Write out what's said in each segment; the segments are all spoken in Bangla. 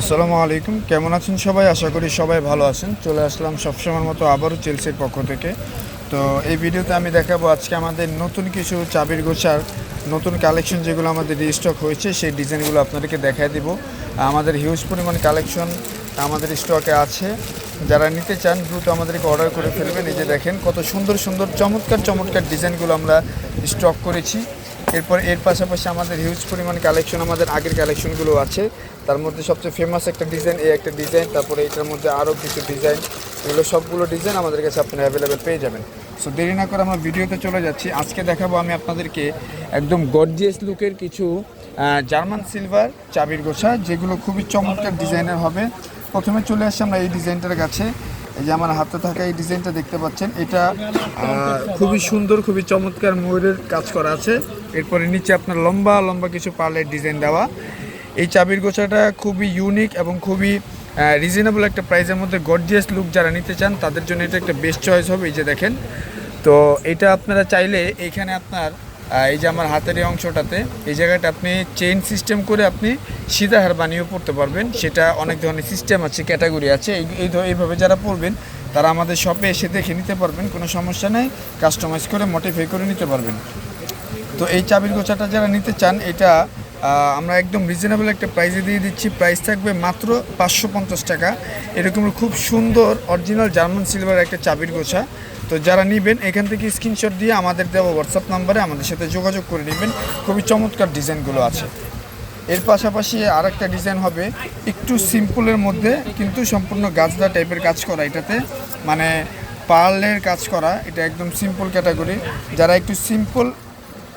আসসালামু আলাইকুম। কেমন আছেন সবাই? আশা করি সবাই ভালো আছেন। চলে আসলাম সবসময়ের মতো আবারও চেলসির পক্ষ থেকে। তো এই ভিডিওতে আমি দেখাবো আজকে আমাদের নতুন কিছু চাবির গোছার, নতুন কালেকশন যেগুলো আমাদের রিস্টক হয়েছে, সেই ডিজাইনগুলো আপনাদেরকে দেখায় দিব। আমাদের হিউজ পরিমাণ কালেকশন আমাদের স্টকে আছে। যারা নিতে চান, দ্রুত আমাদেরকে অর্ডার করে ফেলবেন। এই যে দেখেন, কত সুন্দর সুন্দর, চমৎকার চমৎকার ডিজাইনগুলো আমরা স্টক করেছি। এরপর এর পাশাপাশি আমাদের হিউজ পরিমাণ কালেকশন আমাদের আগের কালেকশনগুলো আছে। তার মধ্যে সবচেয়ে ফেমাস একটা ডিজাইন এই একটা ডিজাইন তারপরে এটার মধ্যে আরও কিছু ডিজাইন এগুলো সবগুলো ডিজাইন আমাদের কাছে আপনারা অ্যাভেলেবেল পেয়ে যাবেন। সো দেরি না করে আমরা ভিডিওতে চলে যাচ্ছি। আজকে দেখাবো আমি আপনাদেরকে একদম গর্জিয়াস লুকের কিছু জার্মান সিলভার চাবির গোছা, যেগুলো খুবই চমৎকার ডিজাইনের হবে। প্রথমে চলে আসছি আমরা এই ডিজাইনটার কাছে। এই যে আমার হাতে থাকা এই ডিজাইনটা দেখতে পাচ্ছেন, এটা খুবই সুন্দর, খুবই চমৎকার ময়ূরের কাজ করা আছে। এরপরে নিচে আপনার লম্বা লম্বা কিছু পার্লের ডিজাইন দেওয়া। এই চাবির গোছাটা খুবই ইউনিক এবং খুবই রিজনেবল একটা প্রাইসের মধ্যে গর্জিয়াস লুক যারা নিতে চান, তাদের জন্য এটা একটা বেস্ট চয়েস হবে, এই যে দেখেন। তো এটা আপনারা চাইলে এইখানে আপনার এই যে আমার হাতের এই অংশটাতে, এই জায়গাটা আপনি চেইন সিস্টেম করে আপনি সিধা হার বানিয়েও পড়তে পারবেন। সেটা অনেক ধরনের সিস্টেম আছে ক্যাটাগরি আছে। এই এই এইভাবে যারা পড়বেন, তারা আমাদের শপে এসে দেখে নিতে পারবেন, কোনো সমস্যা নেই। কাস্টমাইজ করে মডিফাই করে নিতে পারবেন। তো এই চাবির গোছাটা যারা নিতে চান, এটা আমরা একদম রিজনেবল একটা প্রাইসে দিয়ে দিচ্ছি। প্রাইস থাকবে মাত্র পাঁচশো পঞ্চাশ টাকা। এরকম খুব সুন্দর অরিজিনাল জার্মান সিলভার একটা চাবির গোছা। তো যারা নেবেন, এখান থেকে স্ক্রিনশট দিয়ে আমাদের দেওয়া হোয়াটসঅ্যাপ নাম্বারে আমাদের সাথে যোগাযোগ করে নেবেন। খুবই চমৎকার ডিজাইনগুলো আছে। এর পাশাপাশি আর একটা ডিজাইন হবে, একটু সিম্পলের মধ্যে, কিন্তু সম্পূর্ণ গাছদা টাইপের কাজ করা এটাতে। মানে পার্লের কাজ করা, এটা একদম সিম্পল ক্যাটাগরি যারা একটু সিম্পল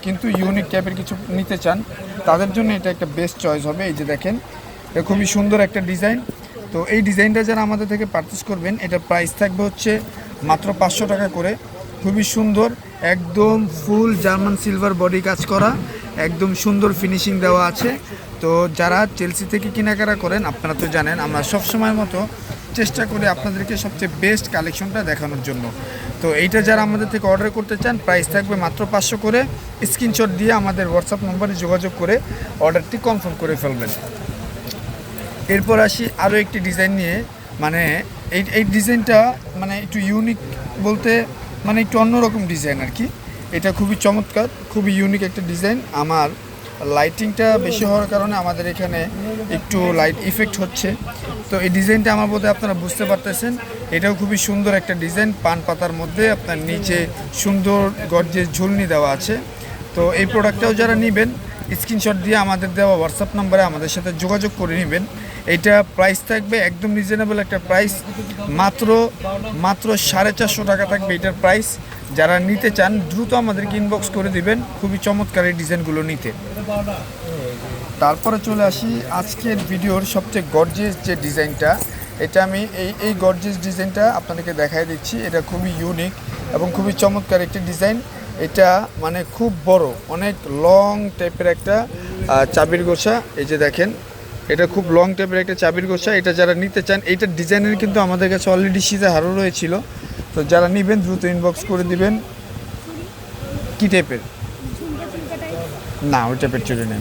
কিন্তু ইউনিক টাইপের কিছু নিতে চান, তাদের জন্য এটা একটা বেস্ট চয়েস হবে। এই যে দেখেন, এটা খুবই সুন্দর একটা ডিজাইন তো এই ডিজাইনটা যারা আমাদের থেকে পারচেস করবেন এটা প্রাইস থাকবে হচ্ছে মাত্র পাঁচশো টাকা করে। খুবই সুন্দর, একদম ফুল জার্মান সিলভার বডি কাজ করা, একদম সুন্দর ফিনিশিং দেওয়া আছে। তো যারা চেলসি থেকে কেনাকাটা করেন, আপনারা তো জানেন, আমরা সবসময়ের মতো চেষ্টা করি আপনাদেরকে সবচেয়ে বেস্ট কালেকশনটা দেখানোর জন্য। তো এইটা যারা আমাদের থেকে অর্ডার করতে চান প্রাইস থাকবে মাত্র পাঁচশো করে। স্ক্রিনশট দিয়ে আমাদের হোয়াটসঅ্যাপ নম্বরে যোগাযোগ করে অর্ডারটি কনফার্ম করে ফেলবেন। এরপর আসি আরও একটি ডিজাইন নিয়ে। মানে এই এই ডিজাইনটা মানে একটু ইউনিক বলতে মানে একটু অন্যরকম ডিজাইন আর কি। এটা খুবই চমৎকার, খুবই ইউনিক একটা ডিজাইন আমার লাইটিংটা বেশি হওয়ার কারণে আমাদের এখানে একটু লাইট ইফেক্ট হচ্ছে। তো এই ডিজাইনটা আমার বোধহয় আপনারা বুঝতে পারতেছেন। এটাও খুবই সুন্দর একটা ডিজাইন পান পাতার মধ্যে আপনার নিচে সুন্দর গর্জে ঝুলনি দেওয়া আছে। তো এই প্রোডাক্টটাও যারা নেবেন স্ক্রিনশট দিয়ে আমাদের দেওয়া হোয়াটসঅ্যাপ নাম্বারে আমাদের সাথে যোগাযোগ করে নেবেন। এইটা প্রাইস থাকবে একদম রিজনেবল একটা প্রাইস মাত্র মাত্র সাড়ে চারশো টাকা থাকবে এটার প্রাইস যারা নিতে চান, দ্রুত আমাদেরকে ইনবক্স করে দিবেন। খুবই চমৎকার এই ডিজাইনগুলো নিতে। তারপরে চলে আসি আজকের ভিডিওর সবচেয়ে গর্জিয়াস যে ডিজাইনটা এটা আমি এই এই গর্জিয়াস ডিজাইনটা আপনাদেরকে দেখাই দিচ্ছি। এটা খুবই ইউনিক এবং খুবই চমৎকার একটি ডিজাইন এটা মানে খুব বড়, অনেক লং টাইপের একটা চাবির গোছা। এই যে দেখেন এটা খুব লং টাইপের একটা চাবির গোছা। এটা যারা নিতে চান এইটার ডিজাইনের কিন্তু আমাদের কাছে অলরেডি সিজা হারও রয়েছিল। তো যারা নেবেন, দ্রুত ইনবক্স করে দিবেন। কি টাইপের না, ওই টাইপের চুরি এটা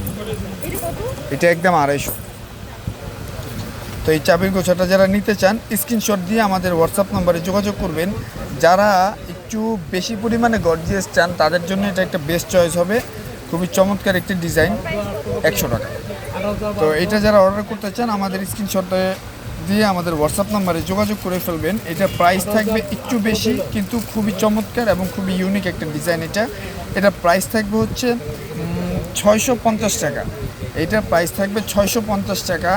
এটা একদম আড়াইশো। তো এই চাবির গোছাটা যারা নিতে চান স্ক্রিনশট দিয়ে আমাদের হোয়াটসঅ্যাপ নম্বরে যোগাযোগ করবেন। যারা একটু বেশি পরিমাণে গর্জিয়াস চান, তাদের জন্য এটা একটা বেস্ট চয়েস হবে। খুবই চমৎকার একটি ডিজাইন, একশো টাকা। তো এটা যারা অর্ডার করতে চান, আমাদের স্ক্রিনশটে দিয়ে আমাদের হোয়াটসঅ্যাপ নাম্বারে যোগাযোগ করে ফেলবেন। এটা প্রাইস থাকবে একটু বেশি, কিন্তু খুবই চমৎকার এবং খুবই ইউনিক একটা ডিজাইন এটা। এটা প্রাইস থাকবে হচ্ছে ছয়শো পঞ্চাশ টাকা। এটার প্রাইস থাকবে ছয়শো পঞ্চাশ টাকা,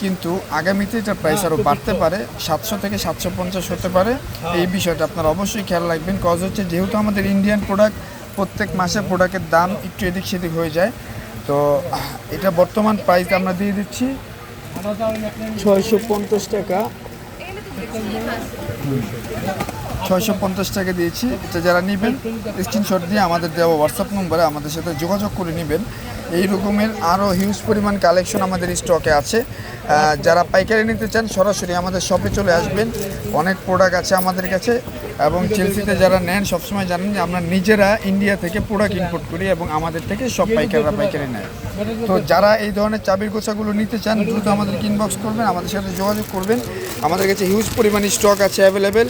কিন্তু আগামীতে এটার প্রাইস আরও বাড়তে পারে, সাতশো থেকে সাতশো পঞ্চাশ হতে পারে। এই বিষয়টা আপনারা অবশ্যই খেয়াল রাখবেন কজ হচ্ছে যেহেতু আমাদের ইন্ডিয়ান প্রোডাক্ট প্রত্যেক মাসে প্রোডাক্টের দাম একটু এদিক সেদিক হয়ে যায়। তো এটা বর্তমান প্রাইস আমরা দিয়ে দিচ্ছি। ছয়শো পঞ্চাশ টাকা। ছয়শো পঞ্চাশ টাকা দিয়েছি। এটা যারা নেবেন স্ক্রিনশট দিয়ে আমাদের দেওয়া হোয়াটসঅ্যাপ নম্বরে আমাদের সাথে যোগাযোগ করে নেবেন। এই রকমের আরও হিউজ পরিমাণ কালেকশন আমাদের স্টকে আছে। যারা পাইকারি নিতে চান, সরাসরি আমাদের শপে চলে আসবেন। অনেক প্রোডাক্ট আছে আমাদের কাছে এবং চেলসিতে যারা নেন, সবসময় জানেন যে আমরা নিজেরা ইন্ডিয়া থেকে প্রোডাক্ট ইম্পোর্ট করি এবং আমাদের থেকে সব পাইকাররা পাইকারি নেয়। তো যারা এই ধরনের চাবির গোছাগুলো নিতে চান, দ্রুত আমাদেরকে ইনবক্স করবেন, আমাদের সাথে যোগাযোগ করবেন। আমাদের কাছে হিউজ পরিমাণ স্টক আছে অ্যাভেলেবেল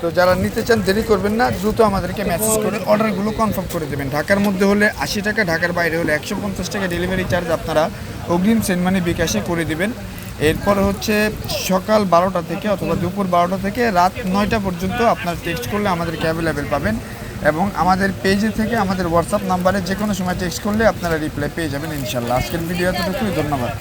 তো যারা নিতে চান, দেরি করবেন না, দ্রুত আমাদেরকে মেসেজ করে অর্ডারগুলো কনফার্ম করে দেবেন। ঢাকার মধ্যে হলে আশি টাকা, ঢাকার বাইরে হলে একশো পঞ্চাশ টাকা ডেলিভারি চার্জ আপনারা অগ্রিম সেন্ড মানি বিকাশে করে দেবেন। এরপর হচ্ছে সকাল বারোটা থেকে অথবা দুপুর বারোটা থেকে রাত নয়টা পর্যন্ত আপনার টেক্সট করলে আমাদেরকে অ্যাভেলেবেল পাবেন এবং আমাদের পেজে থেকে আমাদের হোয়াটসঅ্যাপ নাম্বারে যে কোনো সময় টেক্সট করলে আপনারা রিপ্লাই পেয়ে যাবেন ইনশাল্লাহ। আজকের ভিডিও এতটুকুই, ধন্যবাদ।